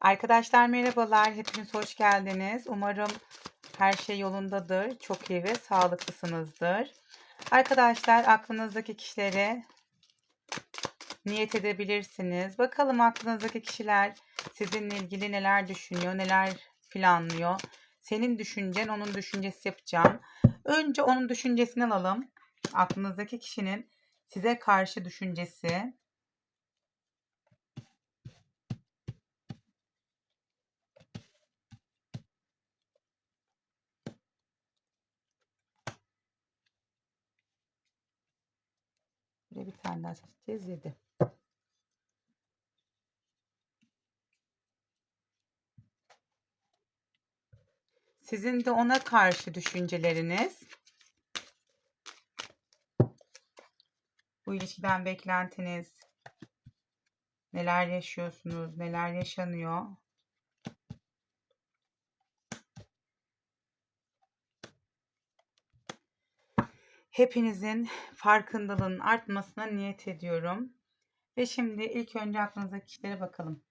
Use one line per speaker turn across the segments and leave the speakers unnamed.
Arkadaşlar merhabalar. Hepiniz hoş geldiniz. Umarım her şey yolundadır. Çok iyi ve sağlıklısınızdır. Arkadaşlar aklınızdaki kişilere niyet edebilirsiniz. Bakalım aklınızdaki kişiler sizinle ilgili neler düşünüyor, neler planlıyor. Senin düşüncen, onun düşüncesi yapacağım. Önce onun düşüncesini alalım. Aklınızdaki kişinin size karşı düşüncesi. Buraya bir tane daha seçeceğiz. 7. Sizin de ona karşı düşünceleriniz. Bu ilişkiden beklentiniz. Neler yaşıyorsunuz? Neler yaşanıyor? Hepinizin farkındalığının artmasına niyet ediyorum. Ve şimdi ilk önce aklınızdaki kişilere bakalım.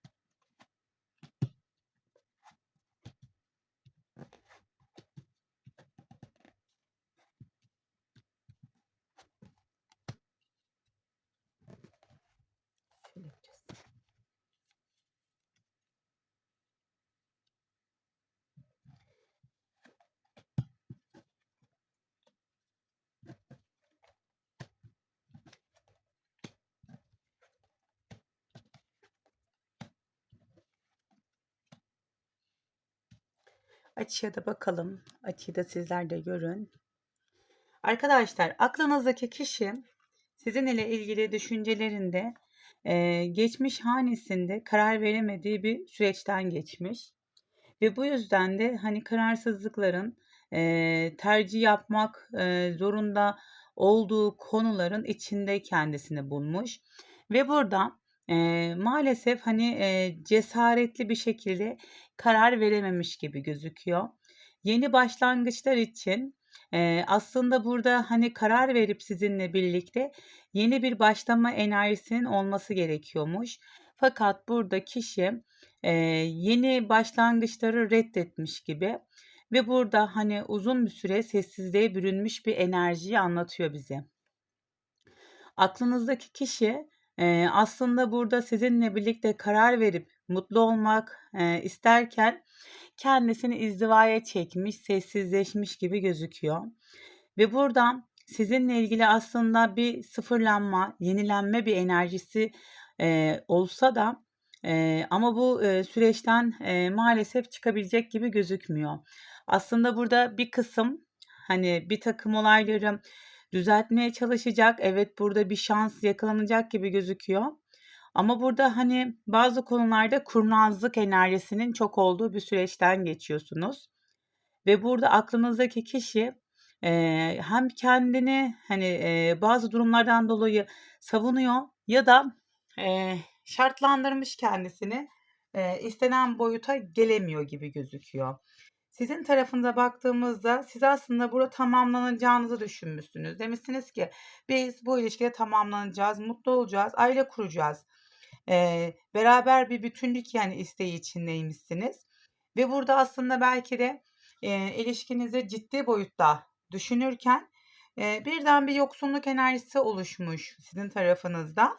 Açıya da bakalım. Açıyı da sizler de görün. Arkadaşlar aklınızdaki kişi sizinle ilgili düşüncelerinde e, geçmiş hanesinde karar veremediği bir süreçten geçmiş. Ve bu yüzden de hani kararsızlıkların e, tercih yapmak e, zorunda olduğu konuların içinde kendisini bulmuş. Ve burada e, maalesef hani e, cesaretli bir şekilde karar verememiş gibi gözüküyor. Yeni başlangıçlar için e, aslında burada hani karar verip sizinle birlikte yeni bir başlama enerjisinin olması gerekiyormuş. Fakat burada kişi e, yeni başlangıçları reddetmiş gibi ve burada hani uzun bir süre sessizliğe bürünmüş bir enerjiyi anlatıyor bize. Aklınızdaki kişi e, aslında burada sizinle birlikte karar verip mutlu olmak e, isterken kendisini izdivaya çekmiş, sessizleşmiş gibi gözüküyor. Ve burada sizinle ilgili aslında bir sıfırlanma, yenilenme bir enerjisi e, olsa da e, ama bu e, süreçten e, maalesef çıkabilecek gibi gözükmüyor. Aslında burada bir kısım hani bir takım olayları düzeltmeye çalışacak. Evet burada bir şans yakalanacak gibi gözüküyor. Ama burada hani bazı konularda kurnazlık enerjisinin çok olduğu bir süreçten geçiyorsunuz. Ve burada aklınızdaki kişi e, hem kendini hani e, bazı durumlardan dolayı savunuyor ya da e, şartlandırmış kendisini e, istenen boyuta gelemiyor gibi gözüküyor. Sizin tarafınıza baktığımızda siz aslında burada tamamlanacağınızı düşünmüşsünüz. Demişsiniz ki biz bu ilişkide tamamlanacağız, mutlu olacağız, aile kuracağız. Beraber bir bütünlük yani isteği içindeymişsiniz. Ve burada aslında belki de e, ilişkinizi ciddi boyutta düşünürken e, birden bir yoksunluk enerjisi oluşmuş sizin tarafınızda.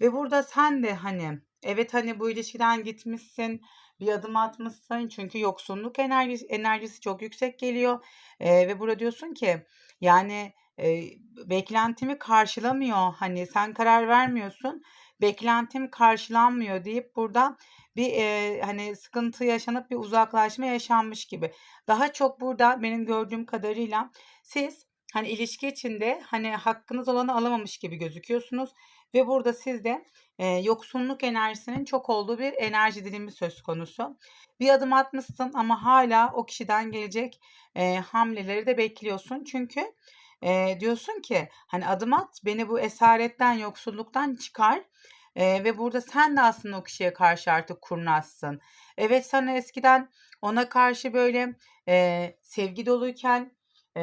Ve burada sen de hani evet hani bu ilişkiden gitmişsin, bir adım atmışsın çünkü yoksunluk enerjisi, enerjisi çok yüksek geliyor e, ve burada diyorsun ki yani e, beklentimi karşılamıyor hani sen karar vermiyorsun beklentim karşılanmıyor deyip burada bir e, hani sıkıntı yaşanıp bir uzaklaşma yaşanmış gibi. Daha çok burada benim gördüğüm kadarıyla siz hani ilişki içinde hani hakkınız olanı alamamış gibi gözüküyorsunuz ve burada sizde e, yoksunluk enerjisinin çok olduğu bir enerji dilimi söz konusu. Bir adım atmışsın ama hala o kişiden gelecek e, hamleleri de bekliyorsun. Çünkü e, diyorsun ki hani adım at beni bu esaretten yoksulluktan çıkar e, ve burada sen de aslında o kişiye karşı artık kurnazsın. Evet sana eskiden ona karşı böyle e, sevgi doluyken e,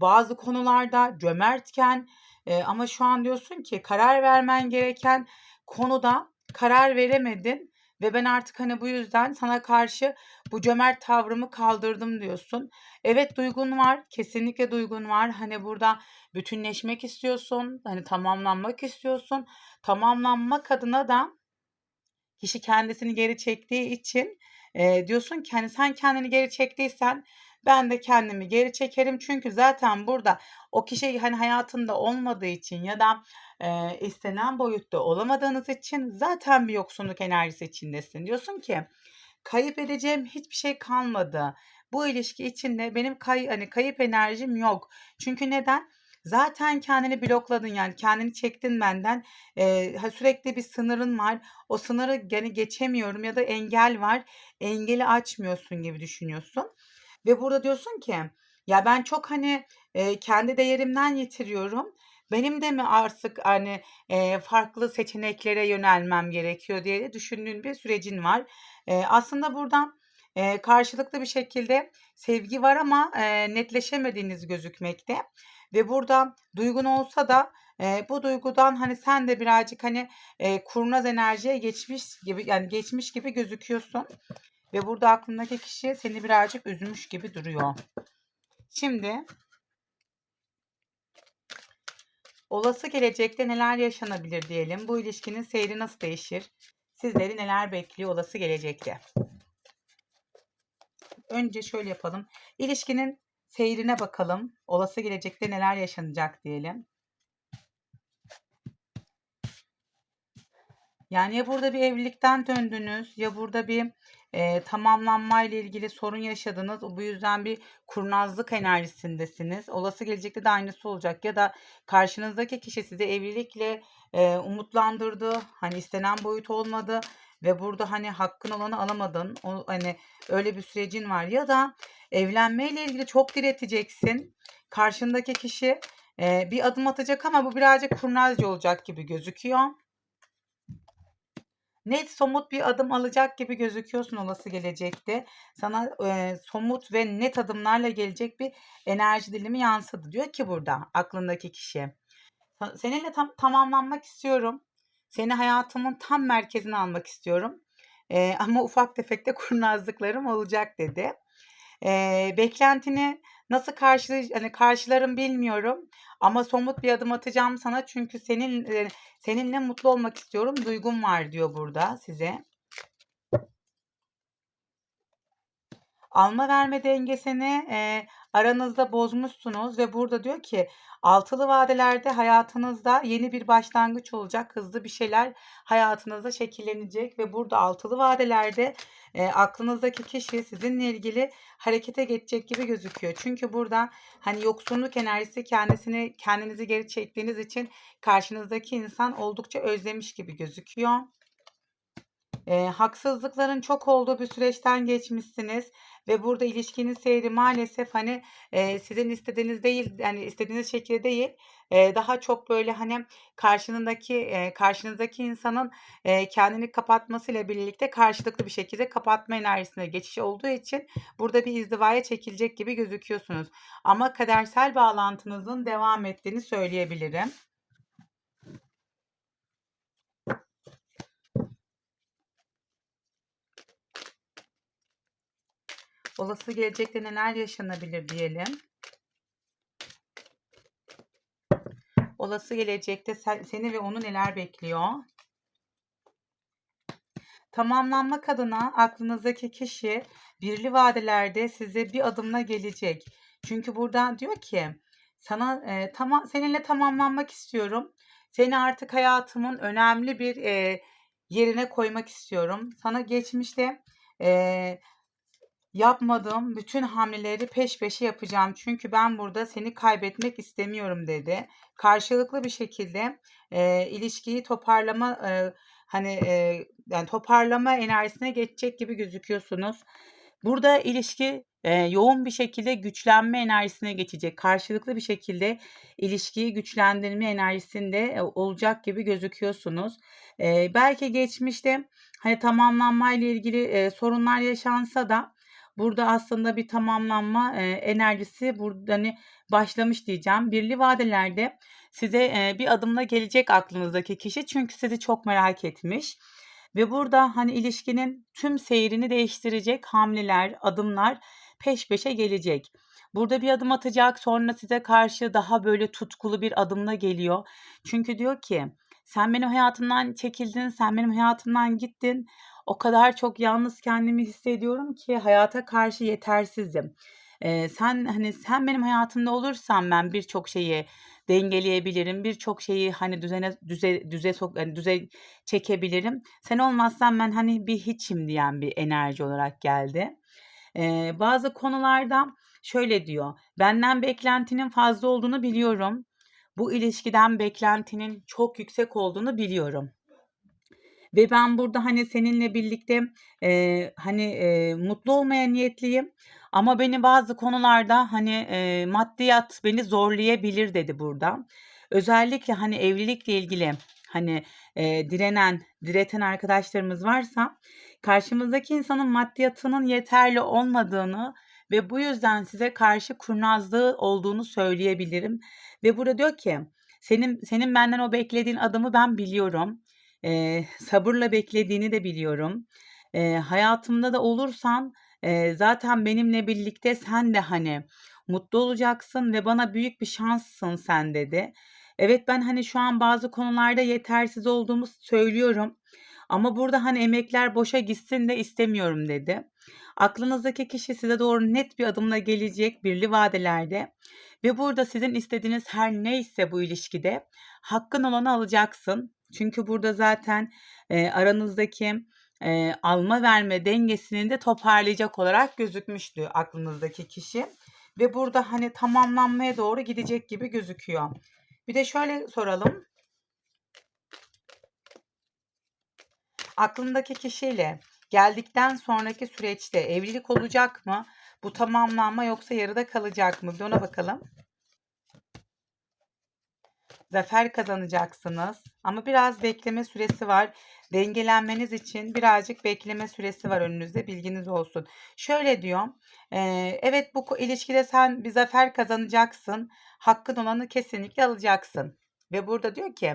bazı konularda cömertken e, ama şu an diyorsun ki karar vermen gereken konuda karar veremedin ve ben artık hani bu yüzden sana karşı bu cömert tavrımı kaldırdım diyorsun. Evet duygun var. Kesinlikle duygun var. Hani burada bütünleşmek istiyorsun. Hani tamamlanmak istiyorsun. Tamamlanmak adına da kişi kendisini geri çektiği için e, diyorsun ki hani sen kendini geri çektiysen ben de kendimi geri çekerim. Çünkü zaten burada o kişi hani hayatında olmadığı için ya da e, istenen boyutta olamadığınız için zaten bir yoksunluk enerjisi içindesin. Diyorsun ki kayıp edeceğim hiçbir şey kalmadı. Bu ilişki içinde benim kay hani kayıp enerjim yok. Çünkü neden? Zaten kendini blokladın yani kendini çektin benden. Eee, sürekli bir sınırın var. O sınırı yani geçemiyorum ya da engel var. Engeli açmıyorsun gibi düşünüyorsun. Ve burada diyorsun ki ya ben çok hani eee, kendi değerimden yitiriyorum. Benim de mi artık hani eee, farklı seçeneklere yönelmem gerekiyor diye de düşündüğün bir sürecin var. Eee, aslında buradan eee, karşılıklı bir şekilde sevgi var ama eee, netleşemediğiniz gözükmekte. Ve burada duygun olsa da e, bu duygudan hani sen de birazcık hani e, kurnaz enerjiye geçmiş gibi yani geçmiş gibi gözüküyorsun. Ve burada aklındaki kişi seni birazcık üzmüş gibi duruyor. Şimdi olası gelecekte neler yaşanabilir diyelim. Bu ilişkinin seyri nasıl değişir? Sizleri neler bekliyor olası gelecekte? Önce şöyle yapalım. İlişkinin seyrine bakalım. Olası gelecekte neler yaşanacak diyelim. Yani ya burada bir evlilikten döndünüz ya burada bir e, tamamlanma ile ilgili sorun yaşadınız. Bu yüzden bir kurnazlık enerjisindesiniz. Olası gelecekte de aynısı olacak ya da karşınızdaki kişi sizi evlilikle e, umutlandırdı. Hani istenen boyut olmadı ve burada hani hakkın olanı alamadın. O, hani öyle bir sürecin var ya da evlenmeyle ilgili çok direteceksin. Karşındaki kişi e, bir adım atacak ama bu birazcık kurnazca olacak gibi gözüküyor. Net somut bir adım alacak gibi gözüküyorsun olası gelecekte. Sana e, somut ve net adımlarla gelecek bir enerji dilimi yansıdı. Diyor ki burada aklındaki kişi. Seninle tam, tamamlanmak istiyorum. Seni hayatımın tam merkezine almak istiyorum. E, ama ufak tefek de kurnazlıklarım olacak dedi. E, beklentini nasıl karşı hani karşılarım bilmiyorum ama somut bir adım atacağım sana çünkü senin e, seninle mutlu olmak istiyorum. Duygum var diyor burada size. Alma verme dengesini e, aranızda bozmuşsunuz ve burada diyor ki altılı vadelerde hayatınızda yeni bir başlangıç olacak. Hızlı bir şeyler hayatınızda şekillenecek ve burada altılı vadelerde e, aklınızdaki kişi sizinle ilgili harekete geçecek gibi gözüküyor. Çünkü burada hani yoksunluk enerjisi kendisini kendinizi geri çektiğiniz için karşınızdaki insan oldukça özlemiş gibi gözüküyor. E, haksızlıkların çok olduğu bir süreçten geçmişsiniz ve burada ilişkinin seyri maalesef hani e, sizin istediğiniz değil yani istediğiniz şekilde değil e, daha çok böyle hani karşınızdaki e, karşınızdaki insanın e, kendini kapatmasıyla birlikte karşılıklı bir şekilde kapatma enerjisine geçiş olduğu için burada bir izdivaya çekilecek gibi gözüküyorsunuz. Ama kadersel bağlantınızın devam ettiğini söyleyebilirim. Olası gelecekte neler yaşanabilir diyelim. Olası gelecekte seni ve onu neler bekliyor? Tamamlanmak adına aklınızdaki kişi birli vadelerde size bir adımla gelecek. Çünkü burada diyor ki sana e, tamam seninle tamamlanmak istiyorum. Seni artık hayatımın önemli bir e, yerine koymak istiyorum. Sana geçmişte e, Yapmadığım bütün hamleleri peş peşe yapacağım. Çünkü ben burada seni kaybetmek istemiyorum dedi. Karşılıklı bir şekilde e, ilişkiyi toparlama e, hani e, yani toparlama enerjisine geçecek gibi gözüküyorsunuz. Burada ilişki e, yoğun bir şekilde güçlenme enerjisine geçecek. Karşılıklı bir şekilde ilişkiyi güçlendirme enerjisinde e, olacak gibi gözüküyorsunuz. E, belki geçmişte hani tamamlanma ile ilgili e, sorunlar yaşansa da Burada aslında bir tamamlanma e, enerjisi burada hani başlamış diyeceğim. Birli vadelerde size e, bir adımla gelecek aklınızdaki kişi çünkü sizi çok merak etmiş. Ve burada, hani, ilişkinin tüm seyrini değiştirecek hamleler, adımlar peş peşe gelecek. Burada bir adım atacak, sonra size karşı daha böyle tutkulu bir adımla geliyor. Çünkü diyor ki, "Sen benim hayatımdan çekildin, sen benim hayatımdan gittin. O kadar çok yalnız kendimi hissediyorum ki hayata karşı yetersizim. Eee, sen, hani, sen benim hayatımda olursan ben birçok şeyi dengeleyebilirim, birçok şeyi, hani, düzene düze düze sok hani, düze çekebilirim. Sen olmazsan ben, hani, bir hiçim." diyen bir enerji olarak geldi. Eee, bazı konularda şöyle diyor, "Benden beklentinin fazla olduğunu biliyorum. Bu ilişkiden beklentinin çok yüksek olduğunu biliyorum. Ve ben burada, hani, seninle birlikte, eee, hani, eee, mutlu olmaya niyetliyim ama beni bazı konularda, hani, eee, maddiyat beni zorlayabilir." dedi burada. Özellikle, hani, evlilikle ilgili, hani, eee, direnen, direten arkadaşlarımız varsa karşımızdaki insanın maddiyatının yeterli olmadığını ve bu yüzden size karşı kurnazlığı olduğunu söyleyebilirim. Ve burada diyor ki, "Senin senin benden o beklediğin adımı ben biliyorum. Eee, sabırla beklediğini de biliyorum. Eee, hayatımda da olursan, eee, zaten benimle birlikte sen de, hani, mutlu olacaksın ve bana büyük bir şanssın sen." dedi. Evet, ben, hani, şu an bazı konularda yetersiz olduğumu söylüyorum ama burada, hani, emekler boşa gitsin de istemiyorum dedi. Aklınızdaki kişi size doğru net bir adımla gelecek birli vadelerde ve burada sizin istediğiniz her neyse bu ilişkide hakkın olanı alacaksın. Çünkü burada zaten, eee, aranızdaki, eee, alma verme dengesini de toparlayacak olarak gözükmüştü aklınızdaki kişi ve burada, hani, tamamlanmaya doğru gidecek gibi gözüküyor. Bir de şöyle soralım. Aklındaki kişiyle geldikten sonraki süreçte evlilik olacak mı? Bu tamamlanma yoksa yarıda kalacak mı? Bir ona bakalım. Zafer kazanacaksınız ama biraz bekleme süresi var. Dengelenmeniz için birazcık bekleme süresi var önünüzde, bilginiz olsun. Şöyle diyor, eee, evet bu ilişkide sen bir zafer kazanacaksın, hakkın olanı kesinlikle alacaksın ve burada diyor ki,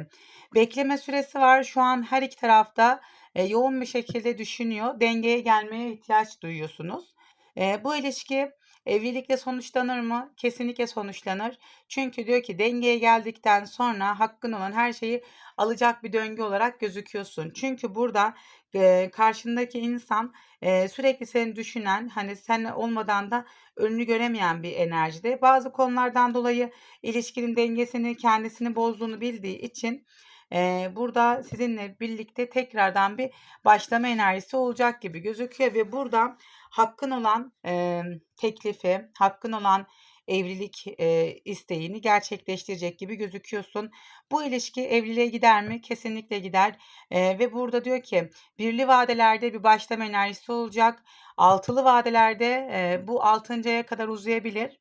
bekleme süresi var. Şu an her iki taraf da, eee, yoğun bir şekilde düşünüyor. Dengeye gelmeye ihtiyaç duyuyorsunuz. Eee, bu ilişki evlilikle sonuçlanır mı? Kesinlikle sonuçlanır. Çünkü diyor ki dengeye geldikten sonra hakkın olan her şeyi alacak bir döngü olarak gözüküyorsun. Çünkü burada, eee, karşındaki insan, eee, sürekli seni düşünen, hani, sen olmadan da önünü göremeyen bir enerjide. Bazı konulardan dolayı ilişkinin dengesini, kendisini bozduğunu bildiği için, eee, burada sizinle birlikte tekrardan bir başlama enerjisi olacak gibi gözüküyor ve burada hakkın olan, emm, teklifi, hakkın olan evlilik, eee, isteğini gerçekleştirecek gibi gözüküyorsun. Bu ilişki evliliğe gider mi? Kesinlikle gider, eee, ve burada diyor ki birli vadelerde bir başlama enerjisi olacak. Altılı vadelerde, eee, bu 6'ncı aya kadar uzayabilir.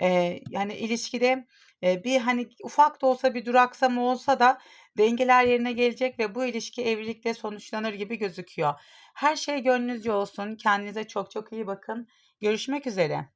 Eee, yani ilişkide, eee, bir, hani, ufak da olsa bir duraksama olsa da dengeler yerine gelecek ve bu ilişki evlilikle sonuçlanır gibi gözüküyor. Her şey gönlünüzce olsun. Kendinize çok çok iyi bakın. Görüşmek üzere.